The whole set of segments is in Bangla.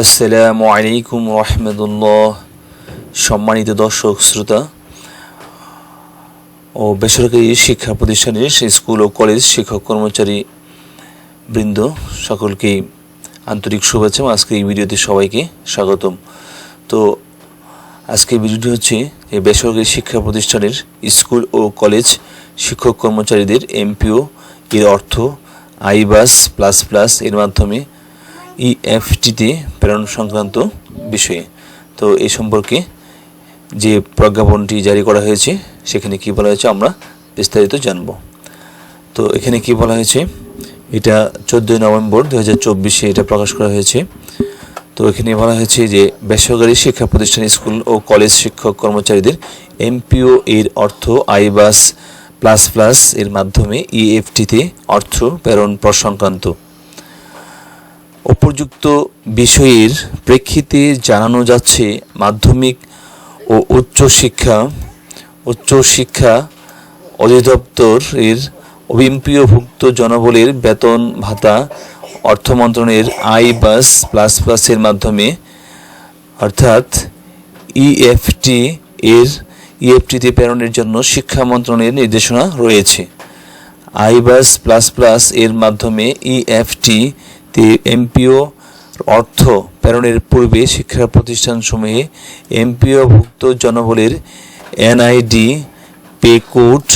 আসসালামু আলাইকুম রহমতুল্লাহ। সম্মানিত দর্শক, শ্রোতা ও বেসরকারি শিক্ষা প্রতিষ্ঠানের স্কুল ও কলেজ শিক্ষক কর্মচারী বৃন্দ সকলকেই আন্তরিক শুভেচ্ছা আজকে এই ভিডিওতে সবাইকে স্বাগতম। তো আজকে ভিডিওটি হচ্ছে বেসরকারি শিক্ষা প্রতিষ্ঠানের স্কুল ও কলেজ শিক্ষক কর্মচারীদের এমপিও, এর অর্থ আইবাস প্লাস প্লাস এর মাধ্যমে ইএফটিতে প্রেরণ সংক্রান্ত বিষয়ে। তো এই সম্পর্কে যে প্রজ্ঞাপনটি জারি করা হয়েছে, সেখানে কি বলা হয়েছে আমরা বিস্তারিত জানব। তো এখানে কি বলা হয়েছে? এটা চোদ্দোই নভেম্বর দু হাজার চব্বিশে এটা প্রকাশ করা হয়েছে। তো এখানে বলা হয়েছে যে বেসরকারি শিক্ষা প্রতিষ্ঠান, স্কুল ও কলেজ শিক্ষক কর্মচারীদের এমপিও এর অর্থ আইবাস প্লাস প্লাস এর মাধ্যমে ইএফটিতে অর্থ প্রেরণ সংক্রান্ত। উপযুক্ত বিষয়ের প্রেক্ষিতে জানানো যাচ্ছে মাধ্যমিক ও উচ্চ শিক্ষা উচ্চ শিক্ষা অধিদপ্তরের অভিম্পিয়ভুক্ত জনবলের বেতন ভাতা অর্থ মন্ত্রণের আই বাস প্লাস প্লাসের মাধ্যমে, অর্থাৎ ইএফটি এর ইএফটিতে প্রেরণের জন্য শিক্ষা মন্ত্রণের নির্দেশনা রয়েছে। আইবাস প্লাস প্লাস এর মাধ্যমে ইএফটি তে এমপিও অর্থ প্রেরণের পূর্বে শিক্ষা প্রতিষ্ঠানসমূহে এমপিওভুক্ত জনবলের NID pay code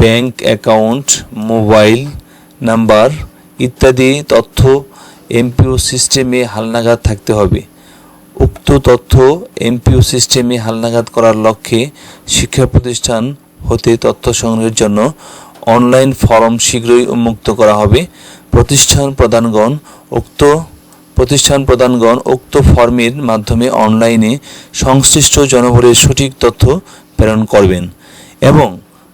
bank account, mobile number ইত্যাদি তথ্য এমপিও সিস্টেমে হালনাগাদ থাকতে হবে। উক্ত তথ্য এমপিও সিস্টেমে হালনাগাদ করার লক্ষ্যে শিক্ষা প্রতিষ্ঠান হতে তথ্য সংগ্রহের জন্য অনলাইন ফর্ম শীঘ্রই উন্মুক্ত করা হবে। প্রতিষ্ঠান প্রদানগণ উক্ত প্রতিষ্ঠান প্রদানগণ উক্ত ফর্মের মাধ্যমে অনলাইনে সংশ্লিষ্ট জনবলের সঠিক তথ্য প্রেরণ করবেন এবং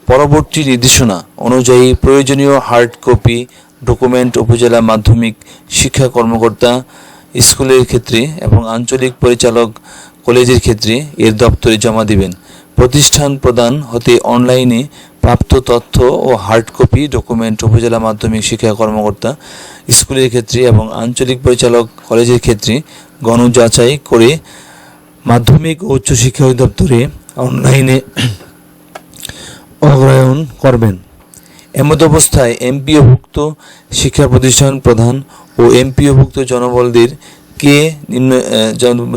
পরবর্তী নির্দেশনা অনুযায়ী প্রয়োজনীয় হার্ড কপি ডকুমেন্ট উপজেলা মাধ্যমিক শিক্ষা কর্মকর্তা, স্কুলের ক্ষেত্রে এবং আঞ্চলিক পরিচালক কলেজের ক্ষেত্রে এর দপ্তরে জমা দিবেন। প্রতিষ্ঠান প্রদান হতে অনলাইনে প্রাপ্ত তথ্য ও হার্ড কপি ডকুমেন্ট উপজেলা মাধ্যমিক শিক্ষা কর্মকর্তা, স্কুলের ক্ষেত্রে এবং আঞ্চলিক পরিচালক কলেজের ক্ষেত্রে গণযাচাই করে মাধ্যমিক ও উচ্চশিক্ষা অধিদপ্তরে অনলাইনে অগ্রায়ন করবেন। এমত অবস্থায় এমপিওভুক্ত শিক্ষা প্রতিষ্ঠান প্রধান ও এমপিওভুক্ত জনবলদের কে নিম্ন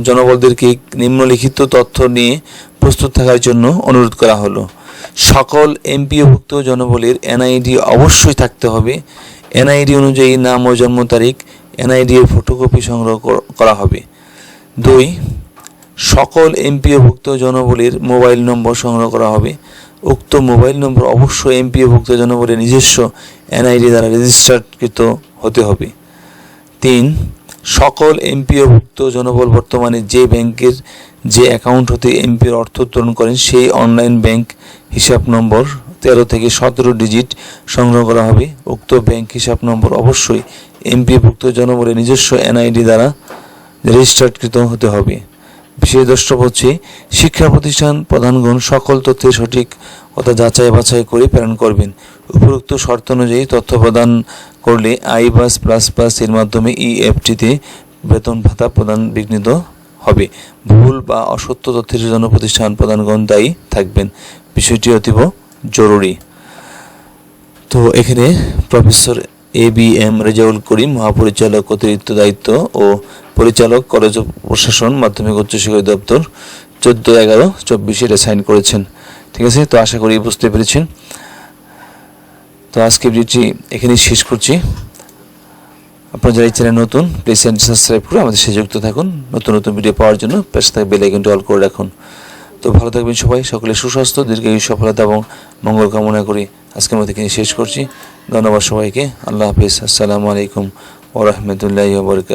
জনবলদেরকে নিম্নলিখিত তথ্য নিয়ে প্রস্তুত থাকার জন্য অনুরোধ করা হলো। সকল এমপিওভুক্ত জনবলের এনআইডি অবশ্যই থাকতে হবে। এনআইডি অনুযায়ী নাম ও জন্ম তারিখ, এনআইডি এর ফটোকপি সংগ্রহ করা হবে। দুই, সকল এমপিওভুক্ত জনবলের মোবাইল নম্বর সংগ্রহ করা হবে। উক্ত মোবাইল নম্বর অবশ্যই এমপিওভুক্ত জনবলের নিজস্ব এনআইডি দ্বারা রেজিস্টার্ডকৃত হতে হবে। তিন, সকল এমপিওভুক্ত জনবল বর্তমানে যে ব্যাংকের যে অ্যাকাউন্ট হতে এমপির অর্থ উত্তোলন করেন, সেই অনলাইন ব্যাংক হিসাব নম্বর তেরো থেকে সতেরো ডিজিট সংগ্রহ করা হবে। উক্ত ব্যাংক হিসাব নম্বর অবশ্যই এমপিভুক্ত জনবলের নিজস্ব এনআইডি দ্বারা রেজিস্টার্ডকৃত হতে হবে। বিশেষ দ্রষ্টব্য হচ্ছে, শিক্ষা প্রতিষ্ঠান প্রধানগণ সকল তথ্যের সঠিক কথা যাচাই বাছাই করে প্রেরণ করবেন। উপরোক্ত শর্ত অনুযায়ী তথ্য প্রদান করলে আই বাস প্লাস প্লাস এর মাধ্যমে ইএফটিতে বেতন ভাতা প্রদান বিঘ্নিত হবে। ভুল বা অসত্য তথ্যের জন্য প্রতিষ্ঠান প্রধানগণ দায়ী থাকবেন। বিষয়টি অতীব জরুরি। তো এখানে professor A B M Rezaul Karim, মহাপরিচালক অতিরিক্ত দায়িত্ব ও পরিচালক কলেজ প্রশাসন মাধ্যমিক উচ্চশিক্ষা দপ্তর চোদ্দ এগারো চব্বিশে এটা সাইন করেছেন। ঠিক আছে? তো আশা করি বুঝতে পেরেছেন। তো আজকে ভিডিওটি এখানেই শেষ করছি। আপনারা যারা এই চ্যানেল নতুন প্লিজ চ্যানেল সাবস্ক্রাইব করে আমাদের সাথে যুক্ত থাকুন। নতুন নতুন ভিডিও পাওয়ার জন্য পাশে থাকা বেল আইকনটি অল করে রাখুন। তো ভালো থাকবেন সবাই, সকলে সুস্বাস্থ্য, দীর্ঘায়ু, সফলতা এবং মঙ্গল কামনা করি। আজকের মতো এখানে শেষ করছি। ধন্যবাদ সবাইকে। আল্লাহ হাফিজ। আসসালামু আলাইকুম ওরহমতুল্লাহ বরকাত